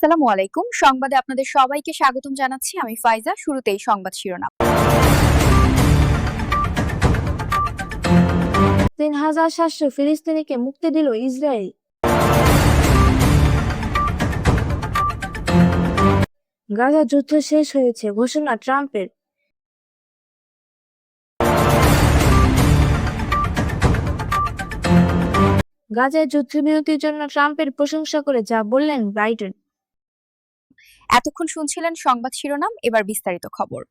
আসসালামু আলাইকুম। সংবাদে আপনাদের সবাইকে স্বাগতম জানাচ্ছি। আমি ফাইজা, শুরুতেই সংবাদ শিরোনাম। তিন হাজার সাতশো ফিলিস্তিনিকে মুক্তি দিল ইসরায়েল। গাজা যুদ্ধ শেষ হয়েছে, ঘোষণা ট্রাম্পের। গাজায় যুদ্ধবিরতির জন্য ট্রাম্পের প্রশংসা করে যা বললেন বাইডেন এতক্ষণ শুনছিলেন সংবাদ শিরোনাম, এবার বিস্তারিত খবর।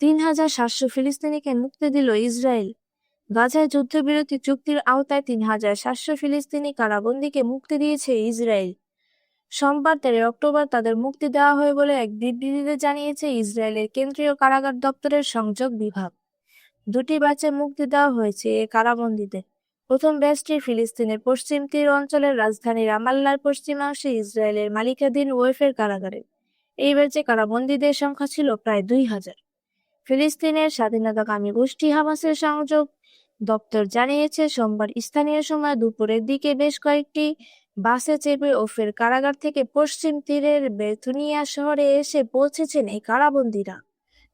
তিন হাজার সাতশো ফিলিস্তিনিকে মুক্তি দিল ইসরায়েল। গাজায় যুদ্ধবিরতি চুক্তির আওতায় তিন হাজার সাতশো ফিলিস্তিনি কারাবন্দীকে মুক্তি দিয়েছে ইসরায়েল। সোমবার তেরো অক্টোবর, তাদের মুক্তি দেওয়া হয় বলে এক বিবৃতিতে জানিয়েছে ইসরায়েলের কেন্দ্রীয় কারাগার দপ্তরের সংযোগ বিভাগ। দুটি ব্যাচে মুক্তি দেওয়া হয়েছে এ কারাবন্দীদের। প্রথম ব্যাচটি ফিলিস্তিনের পশ্চিম তীর অঞ্চলের রাজধানী রামাল্লার পশ্চিমাংশে ইসরায়েলের মালিকাধীন ওয়েফের কারাগারে। এই ব্যাচে কারাবন্দীদের সংখ্যা ছিল প্রায় দুই হাজার। ফিলিস্তিনের স্বাধীনতাকামী গোষ্ঠী হামাসের সংযোগ দপ্তর জানিয়েছে, সোমবার স্থানীয় সময় দুপুরের দিকে বেশ কয়েকটি বাসে চেপে ওফের কারাগার থেকে পশ্চিম তীরের বেথুনিয়া শহরে এসে পৌঁছেছেন এই কারাবন্দীরা।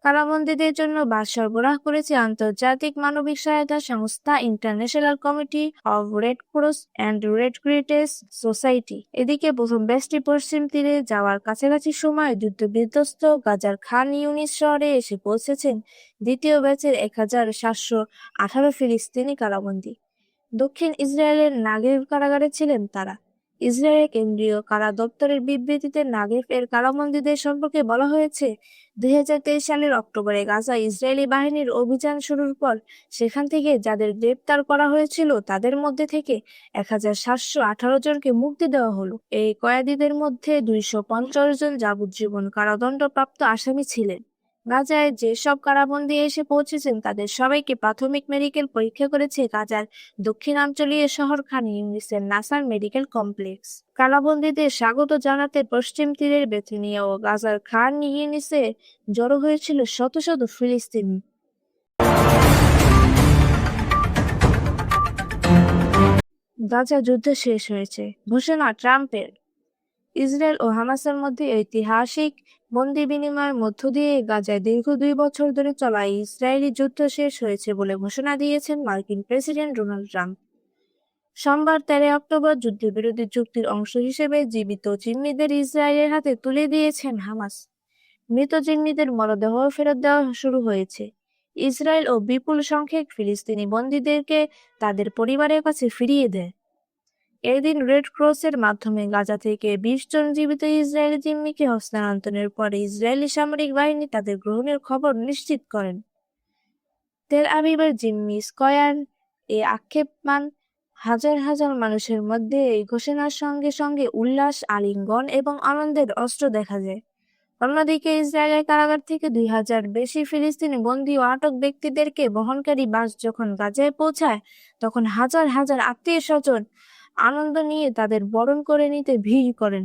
কারাবন্দীদের জন্য বাস সরবরাহ করেছে আন্তর্জাতিক মানবিক সহায়তা সংস্থা international committee of red cross and red ক্রিটেস society. এদিকে প্রথম ব্যাচটি পশ্চিম তীরে যাওয়ার কাছাকাছি সময় যুদ্ধ বিধ্বস্ত গাজার খান ইউনিস শহরে এসে পৌঁছেছেন। দ্বিতীয় ব্যাচের এক হাজার সাতশো আঠারো ফিলিস্তিনি কারাবন্দী। দক্ষিণ ইসরায়েলের নাগেভ কারাগারে ছিলেন তারা। ইসরায়েলের কেন্দ্রীয় কারা দপ্তরের বিবৃতিতে নাগেভ এর কারাবন্দীদের সম্পর্কে বলা হয়েছে, দুই হাজার তেইশ সালের অক্টোবরে গাজা ইসরায়েলি বাহিনীর অভিযান শুরুর পর সেখান থেকে যাদের গ্রেপ্তার করা হয়েছিল তাদের মধ্যে থেকে এক হাজার সাতশো আঠারো জনকে মুক্তি দেওয়া হলো। এই কয়েদিদের মধ্যে দুইশো পঞ্চাশ জন যাবজ্জীবন কারাদণ্ডপ্রাপ্ত আসামি ছিলেন। গাজায় যেসব কারাবন্দী এসে পৌঁছেছেন, তাদের সবাইকে প্রাথমিক মেডিকেল পরীক্ষা করেছে গাজার দক্ষিণাঞ্চলীয় শহর খান ইউনিসের নাসার মেডিকেল কমপ্লেক্স। কারাবন্দীদের স্বাগত জানাতে পশ্চিম তীরের বেথুনিয়া ও গাজার খান ইউনিসে জড়ো হয়েছিল শত শত ফিলিস্তিনি। গাজা যুদ্ধ শেষ হয়েছে, ঘোষণা ট্রাম্পের। ইসরায়েল ও হামাসের মধ্যে ঐতিহাসিক বন্দি বিনিময়ের মধ্য দিয়ে গাজায় দীর্ঘ দুই বছর ধরে চলা ইসরায়েলি যুদ্ধ শেষ হয়েছে বলে ঘোষণা দিয়েছেন মার্কিন প্রেসিডেন্ট ডোনাল্ড ট্রাম্প। সোমবার তেরো অক্টোবর যুদ্ধবিরোধী চুক্তির অংশ হিসেবে জীবিত জিম্মিদের ইসরায়েলের হাতে তুলে দিয়েছেন হামাস। মৃত জিম্মিদের মরদেহ ফেরত দেওয়া শুরু হয়েছে। ইসরায়েল ও বিপুল সংখ্যক ফিলিস্তিনি বন্দীদেরকে তাদের পরিবারের কাছে ফিরিয়ে দেয়। এদিন রেড ক্রসের মাধ্যমে গাজা থেকে বিশ জন জীবিত ইসরায়েলি জিম্মিকে হস্তান্তরের পরে ইসরায়েলি সামরিক বাহিনী তাদের গ্রহণের খবর নিশ্চিত করেন। তেল আবিবের জিম্মি স্কয়ার এ আক্ষেপ মান হাজার হাজার মানুষের মধ্যে এই ঘোষণার সঙ্গে সঙ্গে উল্লাস, আলিঙ্গন এবং আনন্দের অস্ত্র দেখা যায়। অন্যদিকে ইসরায়েলের কারাগার থেকে দুই হাজার বেশি ফিলিস্তিনি বন্দী ও আটক ব্যক্তিদেরকে বহনকারী বাস যখন গাজায় পৌঁছায়, তখন হাজার হাজার আত্মীয় স্বজন আনন্দ নিয়ে তাদের বরণ করে নিতে ভিড় করেন।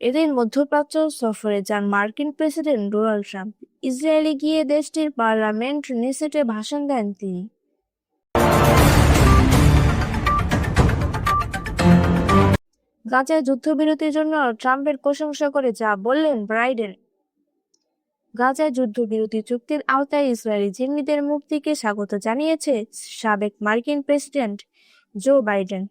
এদিন মধ্যপ্রাচ্য সফরে যান মার্কিন প্রেসিডেন্ট ডোনাল্ড ট্রাম্প। ইসরায়েলে গিয়ে দেশটির পার্লামেন্ট নেসেটে ভাষণ দেন তিনি। গাজায় যুদ্ধবিরতির জন্য ট্রাম্পের প্রশংসা করে যা বললেন ব্রাইডেন। গাজায় যুদ্ধবিরতি চুক্তির আওতায় ইসরায়েলি জিম্মিদের মুক্তিকে স্বাগত জানিয়েছে সাবেক মার্কিন প্রেসিডেন্ট জো বাইডেন।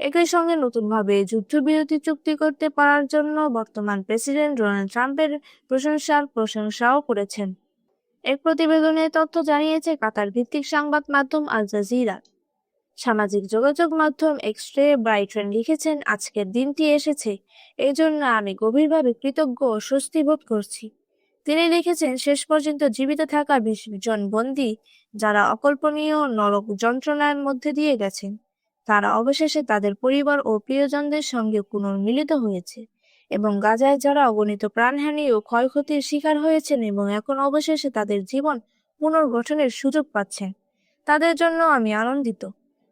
একই সঙ্গে নতুনভাবে যুদ্ধবিরতি চুক্তি করতে পারার জন্য বর্তমান প্রেসিডেন্ট ডোনাল্ড ট্রাম্পের প্রশংসার প্রশংসাও করেছেন। এক প্রতিবেদনে তথ্য জানিয়েছে কাতার ভিত্তিক সংবাদ মাধ্যম আল জাজিরা। সামাজিক যোগাযোগ মাধ্যম এক্সট্রে ব্রাইটন লিখেছেন, আজকের দিনটি এসেছে। এই জন্য আমি গভীরভাবে কৃতজ্ঞ ও স্বস্তি বোধ করছি। তিনি লিখেছেন, শেষ পর্যন্ত জীবিত থাকা বিশ জন বন্দী যারা অকল্পনীয় নরক যন্ত্রণার মধ্যে দিয়ে গেছেন। তারা অবশেষে তাদের পরিবার ও প্রিয়জনদের সঙ্গে পুনর্মিলিত হয়েছে এবং গাজায় যারা অগণিত প্রাণহানি ও ক্ষয়ক্ষতির শিকার হয়েছেন এবং এখন অবশেষে তাদের জীবন পুনর্গঠনের সুযোগ পাচ্ছেন। তাদের জন্য আমি আনন্দিত।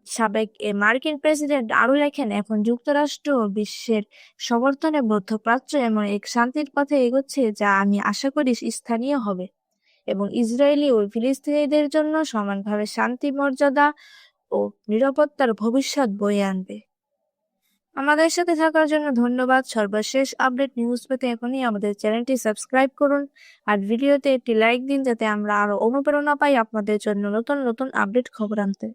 সাবেক এ মার্কিন প্রেসিডেন্ট আরও লেখেন, এখন যুক্তরাষ্ট্র ও বিশ্বের সমর্থনে মধ্যপ্রাচ্য এমন এক শান্তির পথে এগোচ্ছে যা আমি আশা করি স্থানীয় হবে এবং ইসরায়েলি ও ফিলিস্তিনিদের জন্য সমানভাবে শান্তি মর্যাদা ও নিরাপত্তার ভবিষ্যৎ বয়ে আনবে। আমাদের সাথে থাকার জন্য ধন্যবাদ। সর্বশেষ আপডেট নিউজ পেতে এখনই আমাদের চ্যানেলটি সাবস্ক্রাইব করুন আর ভিডিওতে একটি লাইক দিন যাতে আমরা আরও অনুপ্রেরণা পাই আপনাদের জন্য নতুন নতুন আপডেট খবর আনতে।